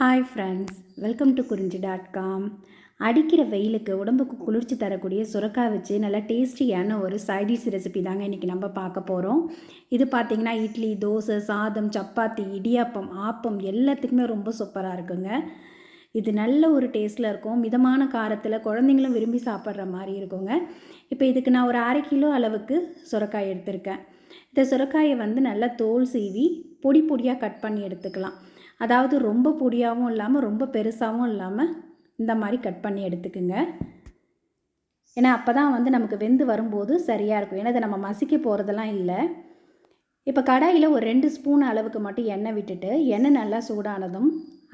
Hi friends welcome to Kurinji dot com அடிக்கிற வெயிலுக்கு உடம்புக்கு குளிர்ச்சி தரக்கூடிய சுரக்காய் வச்சு நல்லா டேஸ்டியான ஒரு சைடிஷ் ரெசிபி தாங்க இன்றைக்கி நம்ம பார்க்க போகிறோம் இது பார்த்திங்கன்னா இட்லி தோசை சாதம் சப்பாத்தி இடியாப்பம் ஆப்பம் எல்லாத்துக்குமே ரொம்ப சூப்பராக இருக்குங்க. இது நல்ல ஒரு டேஸ்ட்டில் இருக்கும். மிதமான காரத்தில் குழந்தைங்களும் விரும்பி சாப்பிட்ற மாதிரி இருக்குங்க. இப்போ இதுக்கு நான் ஒரு அரை கிலோ அளவுக்கு சுரக்காய் எடுத்திருக்கேன். இந்த சுரக்காயை வந்து நல்லா தோல் சீவி பொடி பொடியாக கட் பண்ணி எடுத்துக்கலாம். அதாவது ரொம்ப பொடியாகவும் இல்லாமல் ரொம்ப பெருசாகவும் இல்லாமல் இந்த மாதிரி கட் பண்ணி எடுத்துக்குங்க. ஏன்னா அப்போ தான் வந்து நமக்கு வெந்து வரும்போது சரியாக இருக்கும். ஏன்னா இதை நம்ம மசிக்க போகிறதெல்லாம் இல்லை. இப்போ கடாயில் ஒரு ரெண்டு ஸ்பூன் அளவுக்கு மட்டும் எண்ணெய் விட்டுட்டு எண்ணெய் நல்லா சூடானதும்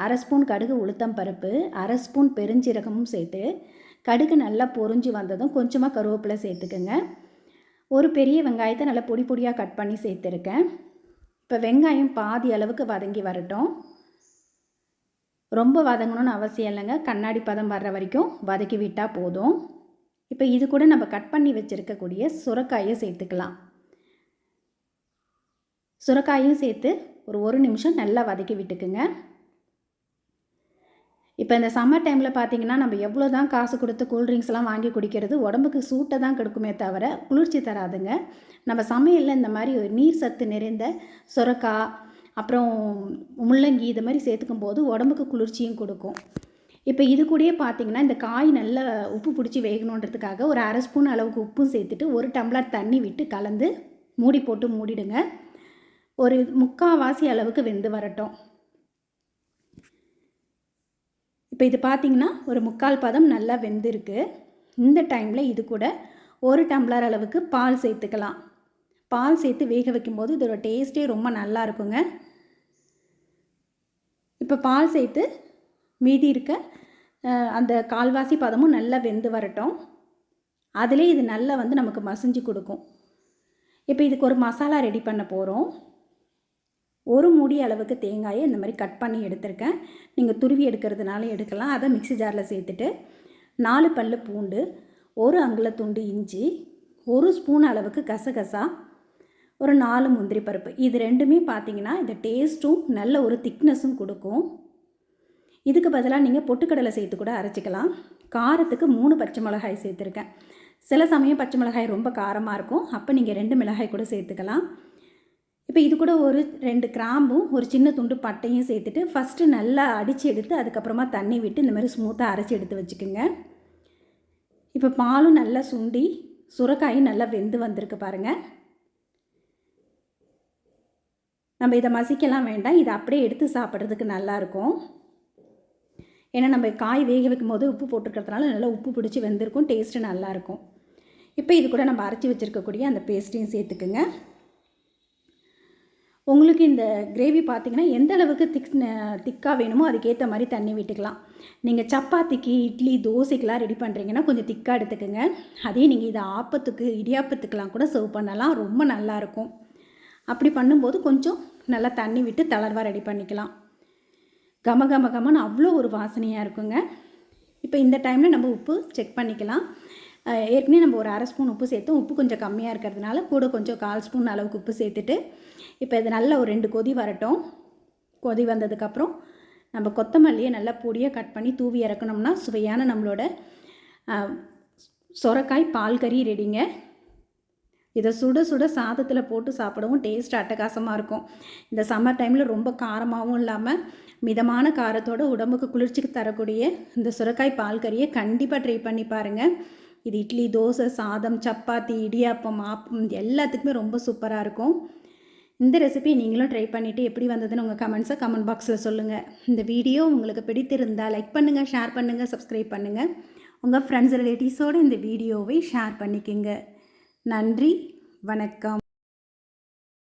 அரை ஸ்பூன் கடுகு உளுத்தம் பருப்பு அரை ஸ்பூன் பெருஞ்சீரகமும் சேர்த்து கடுகு நல்லா பொறிஞ்சு வந்ததும் கொஞ்சமாக கருவேப்பிலை சேர்த்துக்குங்க. ஒரு பெரிய வெங்காயத்தை நல்லா பொடி பொடியாக கட் பண்ணி சேர்த்துருக்கேன். இப்போ வெங்காயம் பாதி அளவுக்கு வதங்கி வரட்டும். ரொம்ப வதங்கணும்னு அவசியம் இல்லைங்க. கண்ணாடி பதம் வர்ற வரைக்கும் வதக்கி விட்டால் போதும். இப்போ இது கூட நம்ம கட் பண்ணி வச்சுருக்கக்கூடிய சுரக்காயை சேர்த்துக்கலாம். சுரக்காயும் சேர்த்து ஒரு ஒரு நிமிஷம் நல்லா வதக்கி விட்டுக்குங்க. இப்போ இந்த சம்மர் டைமில் பார்த்தீங்கன்னா நம்ம எவ்வளோ தான் காசு கொடுத்து கூல்ட்ரிங்க்ஸ்லாம் வாங்கி குடிக்கிறது உடம்புக்கு சூட்டை தான் கெடுக்குமே தவிர குளிர்ச்சி தராதுங்க. நம்ம சமையலில் இந்த மாதிரி ஒரு நீர் சத்து நிறைந்த சுரக்காய் அப்புறம் முள்ளங்கி இது மாதிரி சேர்த்துக்கும் போது உடம்புக்கு குளிர்ச்சியும் கொடுக்கும். இப்போ இது கூடயே பார்த்தீங்கன்னா இந்த காய் நல்லா உப்பு பிடிச்சி வேகணுன்றதுக்காக ஒரு அரை ஸ்பூன் அளவுக்கு உப்பும் சேர்த்துட்டு ஒரு டம்ளர் தண்ணி விட்டு கலந்து மூடி போட்டு மூடிடுங்க. ஒரு முக்கால்வாசி அளவுக்கு வெந்து வரட்டும். இப்போ இது பார்த்திங்கன்னா ஒரு முக்கால் பதம் நல்லா வெந்திருக்கு. இந்த டைமில் இது கூட ஒரு டம்ளர் அளவுக்கு பால் சேர்த்துக்கலாம். பால் சேர்த்து வேக வைக்கும்போது இதோட டேஸ்ட்டே ரொம்ப நல்லா இருக்குங்க இப்போ பால் சேர்த்து மீதி இருக்க அந்த கால்வாசி பதமும் நல்லா வெந்து வரட்டும். அதிலே இது நல்லா வந்து நமக்கு மசிஞ்சு கொடுக்கும். இப்போ இதுக்கு ஒரு மசாலா ரெடி பண்ண போகிறோம் ஒரு மூடி அளவுக்கு தேங்காயை இந்த மாதிரி கட் பண்ணி எடுத்திருக்கேன். நீங்கள் துருவி எடுக்கிறதுனால எடுக்கலாம். அதை மிக்சி ஜாரில் சேர்த்துட்டு நாலு பல் பூண்டு ஒரு அங்குலத்துண்டு இஞ்சி ஒரு ஸ்பூன் அளவுக்கு கசகசா ஒரு நாலு முந்திரி பருப்பு. இது ரெண்டுமே பார்த்தீங்கன்னா இந்த டேஸ்ட்டும் நல்ல ஒரு திக்னஸும் கொடுக்கும். இதுக்கு பதிலாக நீங்கள் பொட்டுக்கடலை சேர்த்து கூட அரைச்சிக்கலாம். காரத்துக்கு மூணு பச்சை மிளகாய் சேர்த்துருக்கேன். சில சமயம் பச்சை மிளகாய் ரொம்ப காரமாக இருக்கும். அப்போ நீங்கள் ரெண்டு மிளகாய் கூட சேர்த்துக்கலாம். இப்போ இது கூட ஒரு ரெண்டு கிராம்பும் ஒரு சின்ன துண்டு பட்டையும் சேர்த்துட்டு ஃபஸ்ட்டு நல்லா அடித்து எடுத்து அதுக்கப்புறமா தண்ணி விட்டு இந்த மாதிரி ஸ்மூத்தாக அரைச்சி எடுத்து வச்சுக்கோங்க. இப்போ பாலும் நல்லா சுண்டி சுரக்காயும் நல்லா வெந்து வந்திருக்கு பாருங்கள் நம்ம இதை மசிக்கலாம் வேண்டாம். இதை அப்படியே எடுத்து சாப்பிட்றதுக்கு நல்லாயிருக்கும். ஏன்னா நம்ம காய் வேக வைக்கும் போது உப்பு போட்டிருக்கிறதுனால நல்லா உப்பு பிடிச்சி வெந்திருக்கும். டேஸ்ட்டு நல்லாயிருக்கும். இப்போ இது கூட நம்ம அரைச்சி வச்சுருக்கக்கூடிய அந்த பேஸ்ட்டையும் சேர்த்துக்குங்க. உங்களுக்கு இந்த கிரேவி பார்த்திங்கன்னா எந்த அளவுக்கு திக் திக்காக வேணுமோ அதுக்கேற்ற மாதிரி தண்ணி விட்டுக்கலாம். நீங்கள் சப்பாத்திக்கு இட்லி தோசைக்கெலாம் ரெடி பண்ணுறீங்கன்னா கொஞ்சம் திக்காக எடுத்துக்கோங்க. அதே நீங்கள் இதை ஆப்பத்துக்கு இடியாப்பத்துக்கெலாம் கூட சர்வ் பண்ணலாம். ரொம்ப நல்லாயிருக்கும். அப்படி பண்ணும்போது கொஞ்சம் நல்லா தண்ணி விட்டு தளர்வாக ரெடி பண்ணிக்கலாம். கம கம கமன்னு அவ்வளோ ஒரு வாசனையாக இருக்குங்க. இப்போ இந்த டைமில் நம்ம உப்பு செக் பண்ணிக்கலாம். ஏற்கனவே நம்ம ஒரு அரை ஸ்பூன் உப்பு சேர்த்தோம். உப்பு கொஞ்சம் கம்மியாக இருக்கிறதுனால கூட கொஞ்சம் கால் ஸ்பூன் அளவுக்கு உப்பு சேர்த்துட்டு இப்போ இது நல்ல ஒரு ரெண்டு கொதி வரட்டும். கொதி வந்ததுக்கப்புறம் நம்ம கொத்தமல்லியை நல்லா பொடியாக கட் பண்ணி தூவி இறக்கணும்னா சுவையான நம்மளோட சொரக்காய் பால் கறி ரெடிங்க இதை சுட சுட சாதத்தில் போட்டு சாப்பிடவும் டேஸ்ட் அட்டகாசமாக இருக்கும். இந்த சம்மர் டைமில் ரொம்ப காரமாகவும் இல்லாமல் மிதமான காரத்தோட உடம்புக்கு குளிர்ச்சிக்கு தரக்கூடிய இந்த சுரக்காய் பால் கறியை கண்டிப்பாக ட்ரை பண்ணி பாருங்கள் இது இட்லி தோசை சாதம் சப்பாத்தி இடியாப்பம் ஆப்பம் எல்லாத்துக்குமே ரொம்ப சூப்பராக இருக்கும். இந்த ரெசிபி நீங்களும் ட்ரை பண்ணிவிட்டு எப்படி வந்ததுன்னு உங்கள் கமெண்ட்ஸை கமெண்ட் பாக்ஸில் சொல்லுங்கள் இந்த வீடியோ உங்களுக்கு பிடித்திருந்தால் லைக் பண்ணுங்கள் ஷேர் பண்ணுங்கள் சப்ஸ்கிரைப் பண்ணுங்கள் உங்கள் ஃப்ரெண்ட்ஸ் ரிலேட்டிவ்ஸோடு இந்த வீடியோவை ஷேர் பண்ணிக்கோங்க. நன்றி வணக்கம்.